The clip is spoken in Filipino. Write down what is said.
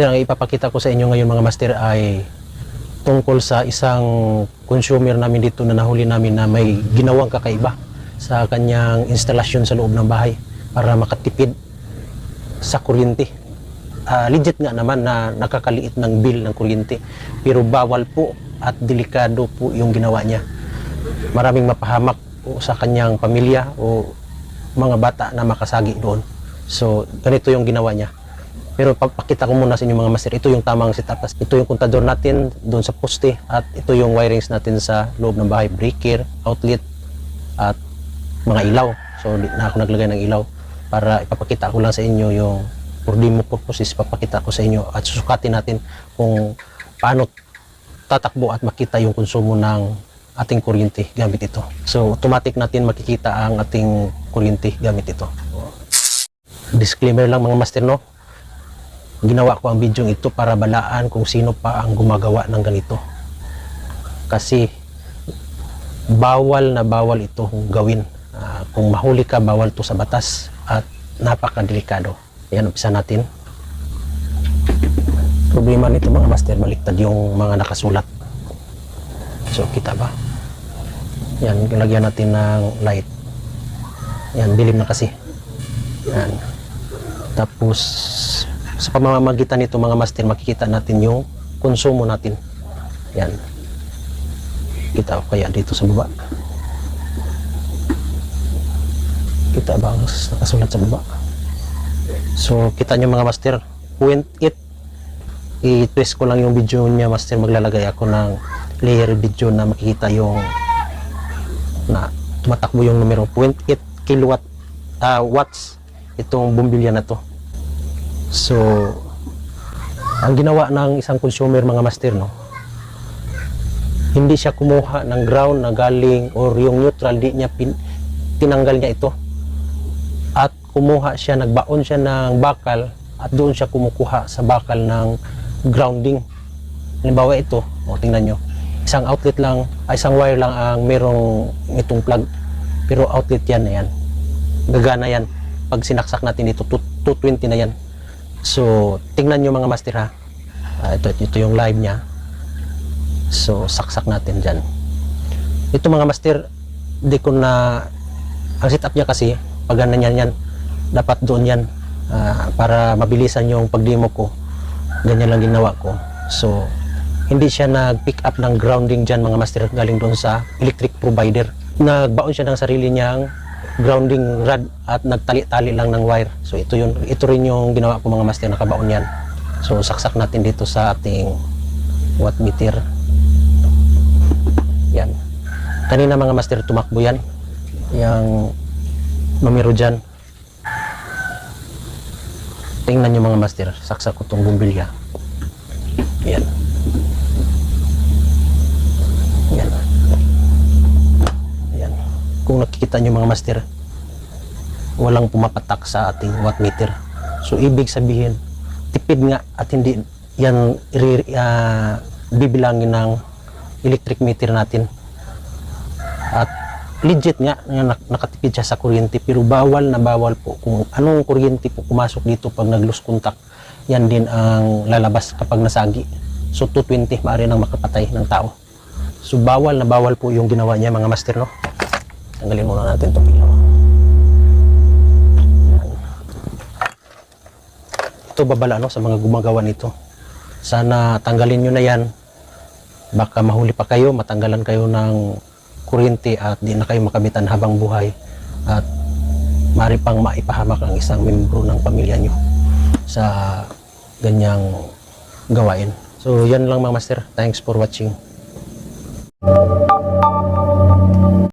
Ang ipapakita ko sa inyo ngayon mga master ay tungkol sa isang consumer namin dito na nahuli namin na may ginawang kakaiba sa kanyang instalasyon sa loob ng bahay para makatipid sa kuryente. Ah, legit nga naman na nakakaliit ng bill ng kuryente pero bawal po at delikado po yung ginawa niya. Maraming mapahamak po sa kanyang pamilya o mga bata na makasagi doon. So, ganito yung ginawa niya. Pero papakita ko muna sa inyo mga master, ito yung tamang setup. Ito yung kontador natin doon sa poste at ito yung wirings natin sa loob ng bahay, breaker, outlet at mga ilaw. So na ako naglagay ng ilaw para ipapakita ko lang sa inyo yung for demo purposes, papakita ko sa inyo at susukatin natin kung paano tatakbo at makita yung konsumo ng ating kuryente gamit ito. So automatic natin makikita ang ating kuryente gamit ito. Disclaimer lang mga master no, ginawa ko ang video ito para balaan kung sino pa ang gumagawa ng ganito. Kasi bawal na bawal ito gawin. Ah, kung mahuli ka, bawal to sa batas at napakadelikado. Yan, umpisa natin. Problema nito mga master, baliktad yung mga nakasulat. So, kita ba? Yan, lagyan natin ng light. Yan, dilim na kasi. Yan. Tapos, sa pamamagitan nito mga master, makikita natin yung konsumo natin. Yan. Kita ko kaya dito sa baba. Kita ba ang nakasulat sa baba? So, kita nyo mga master, point it. I-twist ko lang yung video niya master. Maglalagay ako ng layer video na makikita yung na tumatakbo yung numero 0.8 kilowatt ah, watts itong bumbilya na to. So, ang ginawa ng isang consumer mga master, no, hindi siya kumuha ng ground na galing or yung neutral, di niya pin, tinanggal niya ito. At kumuha siya, nagbaon siya ng bakal at doon siya kumukuha sa bakal ng grounding. Halimbawa ito, o tingnan nyo, isang outlet lang, ay isang wire lang ang merong itong plug. Pero outlet yan na yan. Gagana yan. Pag sinaksak natin dito, 220 na yan. So, tingnan nyo mga master ha. Ah, ito, ito yung live niya. So, saksak natin dyan. Ito mga master, di ko na, ang setup niya kasi, pag ganun yan dapat doon yan. Ah, para mabilisan yung pag-demo ko. Ganyan lang ginawa ko. So, hindi siya nag-pick up ng grounding dyan mga master galing doon sa electric provider. Nagbaon siya ng sarili niyang grounding rod at nagtali-tali lang ng wire. So ito yun, ito rin yung ginawa ko mga master nakabaon yan. So saksak natin dito sa ating watt meter. Yan. Kanina mga master tumakbo yan. Yang numero dyan. Tingnan nyo mga master, saksak ko itong bumbilya. Yan. Yan. Yan. Nakikita nyo mga master, walang pumapatak sa ating watt meter. So, ibig sabihin, tipid nga at hindi yan ah, bibilangin ng electric meter natin. At legit nga na nak- nakatipid siya sa kuryente pero bawal na bawal po kung anong kuryente po pumasok dito pag nag-lose contact yan din ang lalabas kapag nasagi so 220 maaari nang makapatay ng tao so bawal na bawal po yung ginawa niya mga master no tanggalin muna natin itong ilaw Yan. ito babala no sa mga gumagawa nito sana tanggalin nyo na yan baka mahuli pa kayo matanggalan kayo ng kuryente at di na kayo makabitan habang buhay at mari pang maipahamak ang isang membro ng pamilya nyo sa ganyang gawain. So yan lang mga master. Thanks for watching.